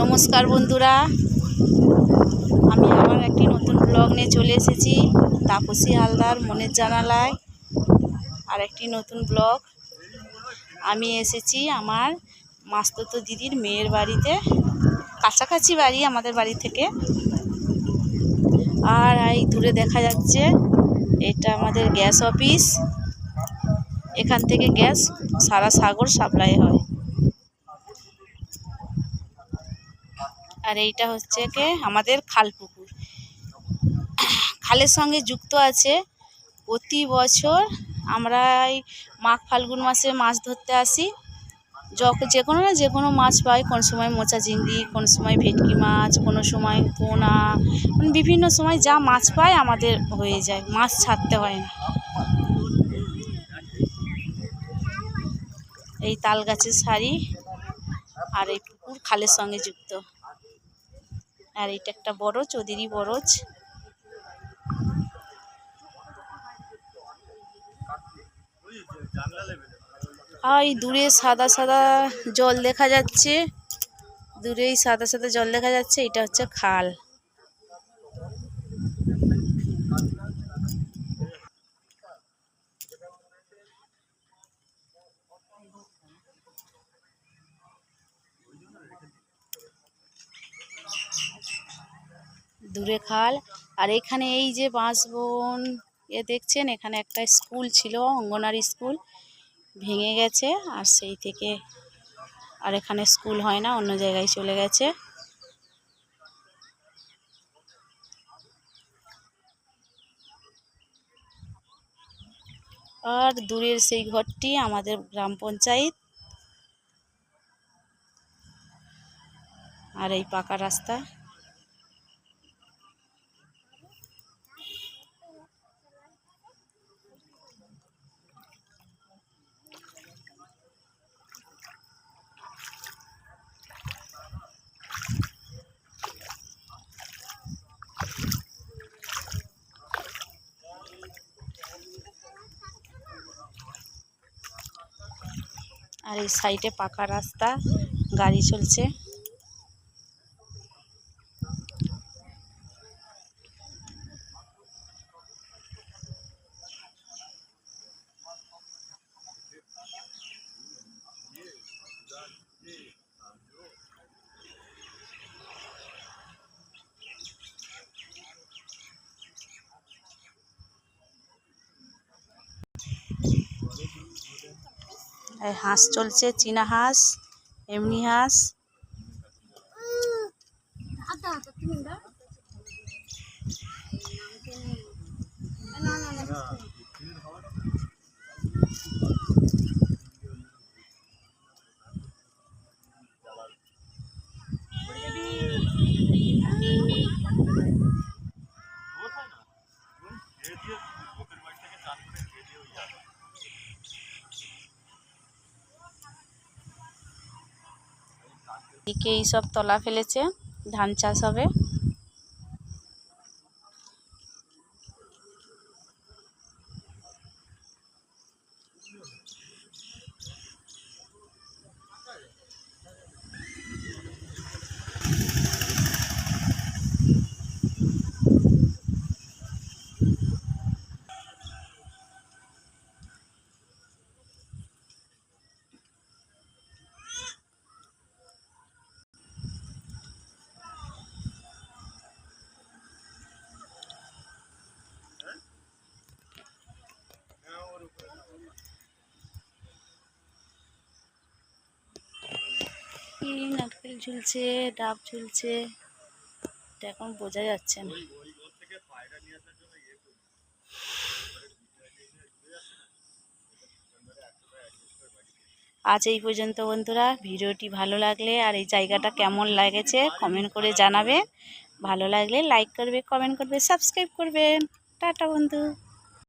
নমস্কার বন্ধুরা। আমি আবার একটি নতুন ব্লগ নিয়ে চলে এসেছি, তাপসী হালদার মনের জানালায়। আর একটি নতুন ব্লগ আমি এসেছি আমার মাস্ততো দিদির মেয়ের বাড়িতে, কাছাকাছি বাড়ি আমাদের বাড়ি থেকে। আর এই দূরে দেখা যাচ্ছে, এটা আমাদের গ্যাস অফিস। এখান থেকে গ্যাস সারা সাগর সাপ্লাই হয়। আর এইটা হচ্ছে কে? আমাদের খাল পুকুর খালের সঙ্গে যুক্ত আছে। প্রতি বছর আমরা এই মাঘ ফাল্গুন মাসে মাছ ধরতে আসি। যখন যে কোনো না যে কোনো মাছ পাই। কোন সময় মোচা চিংড়ি, কোন সময় ভেটকি মাছ, কোনো সময় পোনা মানে বিভিন্ন সময় যা মাছ পাই আমাদের হয়ে যায়। মাছ ছাড়তে হয় না। এই তাল গাছের শাড়ি আর এই পুকুর খালের সঙ্গে যুক্ত। আর এটা একটা বড়, চৌধুরী বরজ। এই দূরে সাদা সাদা জল দেখা যাচ্ছে। দূরেই সাদা সাদা জল দেখা যাচ্ছে, এটা হচ্ছে খাল। দূরে খাল। আর এখানে এই যে বাঁশবন এ দেখছেন? এখানে একটা স্কুল ছিল, অঙ্গনারী স্কুল। ভেঙে গেছে, আর সেই থেকে আর এখানে স্কুল হয় না, অন্য জায়গায় চলে গেছে। আর দূরের সেই ঘরটি আমাদের গ্রাম পঞ্চায়েত। আর এই পাকা রাস্তা। আর এই সাইডে পাকা রাস্তা গাড়ি চলছে। হাঁস চলছে চীনা হাঁস এমনি হাঁস দিকে এইসব তলা ফেলেছে ধান চাষ হবে। কি নারকেল ঝুলছে, ডাব ঝুলছে। এটা এখন বোঝা যাচ্ছে না। আজ এই পর্যন্ত বন্ধুরা, ভিডিওটি ভালো লাগলে আর এই জায়গাটা কেমন লাগেছে কমেন্ট করে জানাবে। ভালো লাগলে লাইক করবে কমেন্ট করবে সাবস্ক্রাইব করবে। টাটা বন্ধু।